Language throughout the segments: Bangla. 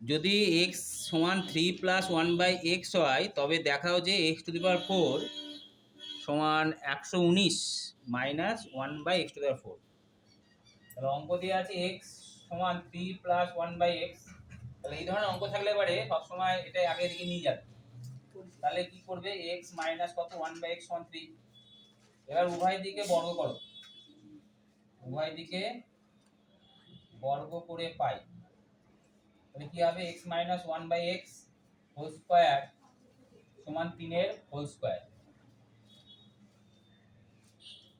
যদি এক্স সমান three plus one by X হয়, তবে দেখাও যে X to the power four সমান একশো উনিশ minus one by X to the power four তাহলে অঙ্ক দিয়ে আছে এক্স সমান three plus one by X তাহলে এই ধরনের অঙ্ক থাকলে এবারে সবসময় এটা আগে দিকে নিয়ে যাবে। তাহলে কি করবে? এক্স মাইনাস কত? ওয়ান বাই এক্স সমান থ্রি এবার উভয় দিকে বর্গ করো। উভয় দিকে বর্গ করে পাই। তাহলে কি হবে? X minus one by X whole square সমান তিনের হোল স্কোয়ার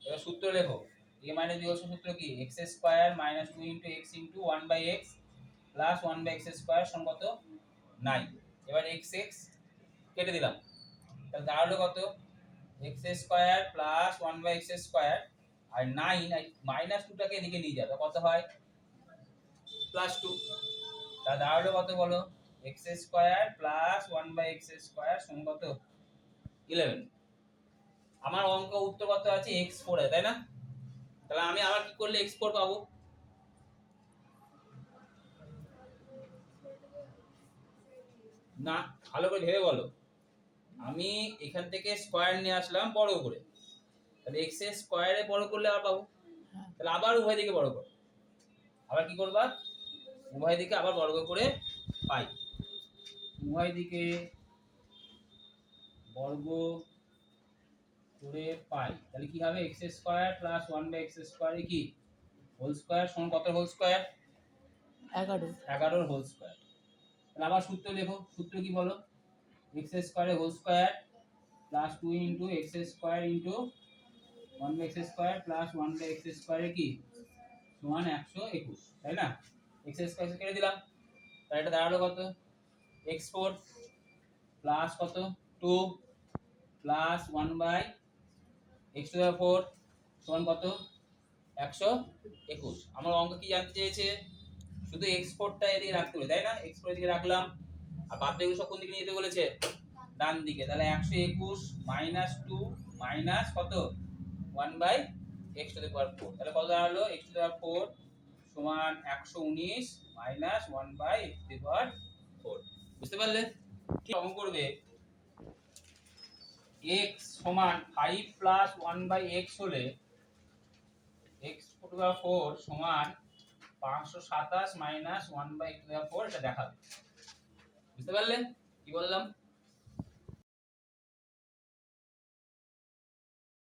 এবার সূত্র লেখো। এ মাইনাস বি সূত্র কি? X square minus two into X into one by X plus one by X square সঙ্গত নাইন এবার এক্স এক্স কেটে দিলাম। তাহলে দাঁড়াল কত? X square plus one by X square R nine minus টুটাকে এদিকে নিয়ে যাবে কত হয়? প্লাস টু তা দাঁড়াল কত বলো? X square plus one by X square সমান কত? ইলেভেন আমার অঙ্ক উত্তর কত আছে? এক্স ফোর তাই না? তাহলে আমি আবার কি করলে এক্স ফোর পাবো? না, ভালো করে ভেবে বলো। আমি এখান থেকে স্কোয়ার নিয়ে আসলাম বড় করে তাহলে এক্স স্কোয়ারে বড় করলে আবার পাবো। তাহলে আবার উভয় দিকে বড় করো। আবার কি করবা? উভয় দিকে আবার বর্গ করে পাই। উভয় দিকে বর্গ করে পাই। তাহলে কি হবে? X square plus one by X স্কোয়ারে কি? হোল স্কোয়ার সমান কত হোল স্কোয়ার এগারো। এগারোর হোল স্কোয়ার তাহলে আবার সূত্র লেখো। সূত্র কি বলো? এক্স স্কোয়ারে whole square plus two into X square into one by X square plus one by X স্কোয়ারে কি? সমান একশো একুশ। তাই না? এক্স স্কোয়ার কেটে দিলাম। তাহলে এটা দাঁড়াল কত? এক্স ফোর প্লাস কত? Two plus one by X to four সমান কত? একশো একুশ। আমার অঙ্ক কি জানতে চেয়েছে? শুধু এক্সপোর্টটা এদিকে রাখতে হবে তাই না? এক্সপোর্ট এদিকে রাখলাম। আর বাদ বাকি সব কোন দিকে নিয়ে যেতে বলেছে? ডান দিকে। তাহলে একশো একুশ মাইনাস টু মাইনাস কত? One by X to the four তাহলে কত দাঁড়াল? X to the power four সমান একশো উনিশ minus one by X power four বুঝতে পারলে? কি অঙ্ক করবে? এক্স সমান five plus one by X হলে এক্স টু ফোর সমান পাঁচশো সাতাশ মাইনাস ওয়ান বাই ফোর এটা দেখাবে। বুঝতে পারলে? কি বললাম?